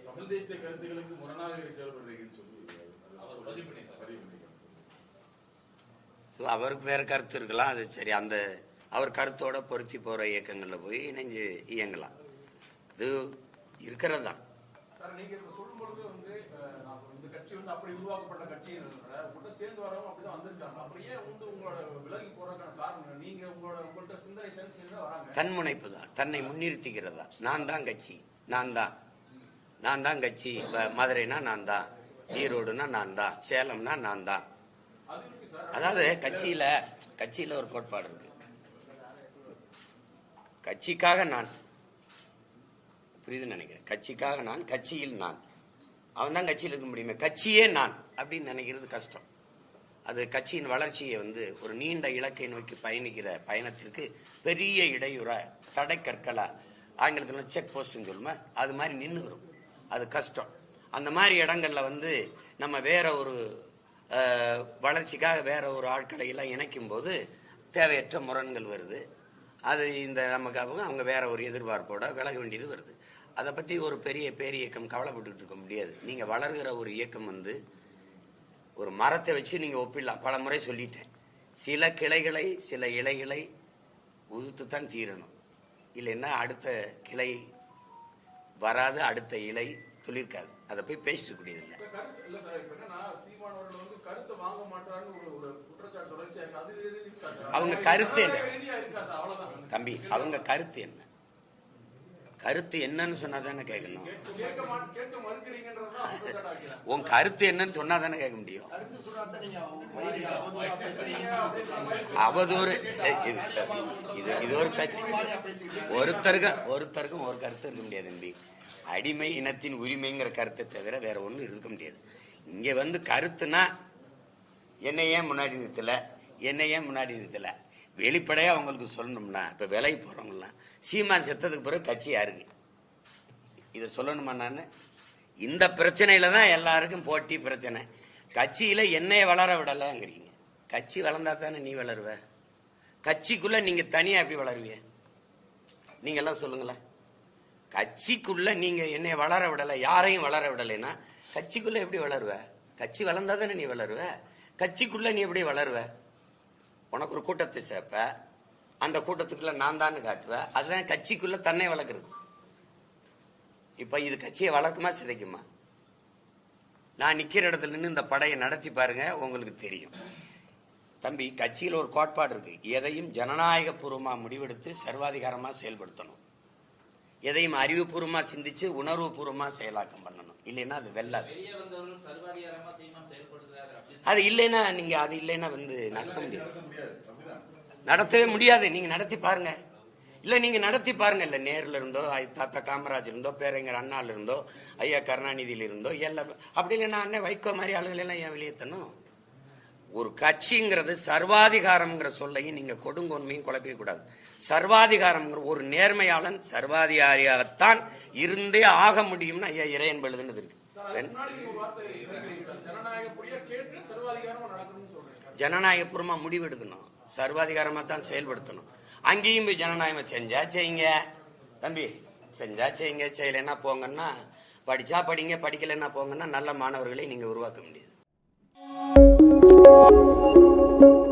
தமிழ் கருத்துக்களுக்கு முரணாக செயல்படுறீங்கன்னு சொல்லி அவருக்கு வேற கருத்து இருக்கலாம் அது சரி. அந்த அவர் கருத்தோட பொருத்தி போற இயக்கங்கள்ல போய் இணைஞ்சு இயங்கலாம். அது இருக்கிறது தான் சார் நீங்க இப்ப சொல்லும் பொழுது வந்து அஹ், நான் இந்த கட்சி வந்து அப்படி உருவாக்கப்பட்ட கட்சி உங்கள்கிட்ட சேர்ந்து வரவங்க அப்படிதான் வந்திருக்காங்க. அப்புறம் ஏன் வந்து உங்களோட விலகி போறதுக்கான காரணம் என்ன? நீங்க உங்களோட உங்கள்கிட்ட சிந்தனை சேர்ந்து தான் வராங்க. தன்முனைப்பு தான் தன்னை முன்னிறுத்திக்கிறதா நான் தான் கட்சி. நான் தான். நான் தான் கட்சி மதுரைனா நான் தான் ஈரோடுனா நான் தான் சேலம்னா நான் தான் அதாவது கட்சியில கட்சியில ஒரு கோட்பாடு இருக்கு. கட்சிக்காக நான் புரியுதுன்னு நினைக்கிறேன். கட்சிக்காக நான் கட்சியில் நான். அவன் தான் கட்சியில் இருக்க முடியுமே. கட்சியே நான் அப்படின்னு நினைக்கிறது கஷ்டம். அது கட்சியின் வளர்ச்சியை வந்து ஒரு நீண்ட இலக்கை நோக்கி பயணிக்கிற பயணத்திற்கு பெரிய இடையூற தடை கற்களா ஆங்கிலத்தில் செக் போஸ்ட்னு சொல்லுமா? அது மாதிரி நின்றுக்கிறோம் அது கஷ்டம். அந்த மாதிரி இடங்களில் வந்து நம்ம வேற ஒரு வளர்ச்சிக்காக வேற ஒரு ஆட்களை எல்லாம் இணைக்கும் போது தேவையற்ற முரண்கள் வருது. அது இந்த நமக்கு அவங்க வேற ஒரு எதிர்பார்ப்போட விலக வேண்டியது வருது. அதை பற்றி ஒரு பெரிய பேரியக்கம் கவலைப்பட்டுட்டு இருக்க முடியாது. நீங்கள் வளர்கிற ஒரு இயக்கம் வந்து ஒரு மரத்தை வச்சு நீங்கள் ஒப்பிடலாம். பல முறை சொல்லிட்டேன். சில கிளைகளை சில இலைகளை உதுத்து தான் தீரணும். இல்லைன்னா அடுத்த கிளை வராது அடுத்த இலை துளிர்க்காது. அதை போய் பேசிட்டு கருத்து இல்ல அவங்க கருத்து என்ன? தம்பி அவங்க கருத்து என்ன? கருத்து என்னன்னு சொன்னா தானே கேட்கணும் உன் கருத்து என்னன்னு சொன்னா தானே கேட்க முடியும் அவதூறா இது இது ஒரு கட்சி ஒருத்தருக்கும் ஒருத்தருக்கும் ஒரு கருத்து இருக்க முடியாது தம்பி. அடிமை இனத்தின் உரிமைங்கிற கருத்தை தவிர வேற ஒன்றும் இருக்க முடியாது. இங்க வந்து கருத்துனா என்னை ஏன் முன்னாடி நிறுத்தல? என்னை ஏன் முன்னாடி நிறுத்தல? வெளிப்படையா அவங்களுக்கு சொல்லணும்னா இப்ப விலைக்கு போறவங்கலாம் சீமான் செத்ததுக்கு பிறகு கட்சி யாருக்கு? இதை சொல்லணுமா நான்? இந்த பிரச்சனையில தான் எல்லாருக்கும் போட்டி பிரச்சனை. கட்சியில என்னைய வளர விடலைங்கிறீங்க. கட்சி வளர்ந்தா தானே நீ வளருவ? கட்சிக்குள்ள நீங்க தனியா எப்படி வளருவிய நீங்க எல்லாம் சொல்லுங்களேன். கட்சிக்குள்ள நீங்க என்னை வளர விடலை யாரையும் வளர விடலைன்னா கட்சிக்குள்ள எப்படி வளருவ? கட்சி வளர்ந்தா தானே நீ வளருவ? கட்சிக்குள்ள நீ எப்படி வளருவ? உனக்கு ஒரு கூட்டத்தை சேர்ப்ப. அந்த கூட்டத்துக்குள்ள நான் தான் காட்டுவ. அதுதான் கட்சிக்குள்ள தன்னை வளர்க்குறது. இப்ப இது கட்சியை வளர்க்குமா சிதைக்குமா? நான் நிக்கிற இடத்துல நின்று இந்த படையை நடத்தி பாருங்க உங்களுக்கு தெரியும். தம்பி கட்சியில் ஒரு கோட்பாடு இருக்கு. எதையும் ஜனநாயக பூர்வமா முடிவெடுத்து சர்வாதிகாரமா செயல்படுத்தணும். எதையும் அறிவுபூர்வமா சிந்திச்சு உணர்வு பூர்வமா செயலாக்கம் பண்ணணும். இல்லைன்னா அது வெல்லாது. அப்படின்னு அது இல்லைன்னா நீங்க அது இல்லைன்னா வந்து நடத்த முடியாது. நடத்தவே முடியாது. நீங்க நடத்தி பாருங்க. இல்ல நீங்க நடத்தி பாருங்க. இல்ல நேருல இருந்தோ ஐ- தாத்தா காமராஜ் இருந்தோ பேரறிஞர் அண்ணால இருந்தோ ஐயா கருணாநிதியில இருந்தோ எல்லாம் அப்படி இல்லைன்னா அண்ணன் வைகோ மாதிரி ஆளுகள் எல்லாம் ஏன் வெளியேற்றணும் ஒரு கட்சிங்கிறது சர்வாதிகாரம்ங்கிற சொல்லையும் நீங்க கொடுங்கொன்மையும் குழப்பிக்க கூடாது. சர்வாதிகாரம்ங்கிற ஒரு நேர்மையாளன் சர்வாதிகாரியாகத்தான் இருந்தே ஆக முடியும்னு ஐயா இறையன் எழுதுனது இருக்கு. ஜனநாயகபூர்வமா முடிவெடுக்கணும். சர்வாதிகாரமா தான் செயல்படுத்தணும். அங்கேயும் போய் ஜனநாயகம் செஞ்சா செய்யுங்க. தம்பி செஞ்சா செய்யுங்க. செய்யலைன்னா போங்கன்னா படிச்சா படிங்க படிக்கலைன்னா போங்கன்னா நல்ல மாணவர்களை நீங்க உருவாக்க முடியாது thank you